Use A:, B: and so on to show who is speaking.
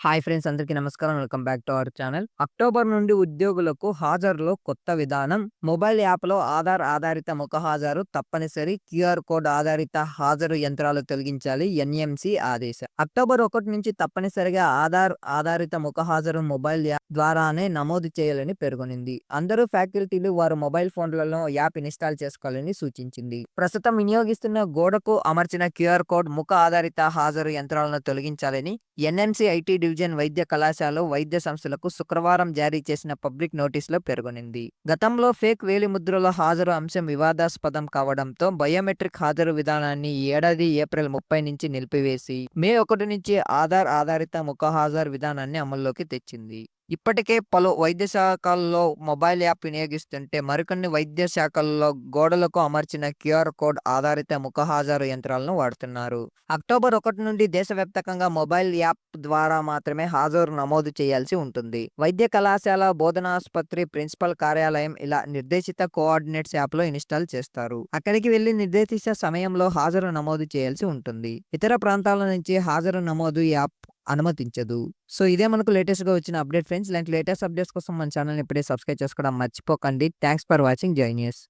A: Hi friends అందరికీ నమస్కారం. Welcome back to our channel. October నుండి ఉద్యోగులకు హాజరులో కొత్త విధానం. మొబైల్ యాప్లో ఆధార్ ఆధారిత ముఖ హాజరు తప్పనిసరి. క్యూఆర్ కోడ్ ఆధారిత హాజరు యంత్రాలు తొలగించాలి. ఎన్ఎంసి ఆదేశం. అక్టోబర్ ఒకటి నుంచి తప్పనిసరిగా ఆధార్ ఆధారిత ముఖ హాజరు మొబైల్ యాప్ ద్వారానే నమోదు చేయాలని పేర్కొనింది. అందరూ ఫ్యాకల్టీలు వారు మొబైల్ ఫోన్లలో యాప్ ఇన్స్టాల్ చేసుకోవాలని సూచించింది. ప్రస్తుతం వినియోగిస్తున్న గోడకు అమర్చిన క్యూఆర్ కోడ్ ముఖ ఆధారిత హాజరు యంత్రాలను తొలగించాలని ఎన్ఎంసీ ఐటీ డివిజన్ వైద్య కళాశాల వైద్య సంస్థలకు శుక్రవారం జారీ చేసిన పబ్లిక్ నోటీసులో పేర్కొనింది. గతంలో ఫేక్ వేలిముద్రల హాజరు అంశం వివాదాస్పదం కావడంతో బయోమెట్రిక్ హాజరు విధానాన్ని ఈ ఏడాది ఏప్రిల్ ముప్పై నుంచి నిలిపివేసి మే ఒకటి నుంచి ఆధార్ ఆధారిత ముఖ హాజరు విధానాన్ని అమల్లోకి తెచ్చింది. ఇప్పటికే పలు వైద్య శాఖల్లో మొబైల్ యాప్ వినియోగిస్తుంటే మరికొన్ని వైద్య శాఖల్లో గోడలకు అమర్చిన క్యూఆర్ కోడ్ ఆధారిత ముఖహాజరు యంత్రాలను వాడుతున్నారు. అక్టోబర్ ఒకటి నుండి దేశవ్యాప్తంగా మొబైల్ యాప్ ద్వారా మాత్రమే హాజరు నమోదు చేయాల్సి ఉంటుంది. వైద్య కళాశాల బోధనాసుపత్రి ప్రిన్సిపల్ కార్యాలయం ఇలా నిర్దేశిత కోఆర్డినేట్స్ యాప్లో ఇన్స్టాల్ చేస్తారు. అక్కడికి వెళ్ళి నిర్దేశిత సమయంలో హాజరు నమోదు చేయాల్సి ఉంటుంది. ఇతర ప్రాంతాల నుంచి హాజరు నమోదు యాప్ అనుమతించదు. సో ఇదే మనకు లేటెస్ట్గా వచ్చిన అప్డేట్ ఫ్రెండ్స్ ఇలాంటి లేటెస్ట్ అప్డేట్స్ కోసం మన ఛానల్ని ఇప్పుడే సబ్స్క్రైబ్ చేసుకోవడం మర్చిపోకండి. Thanks for watching. Jai news.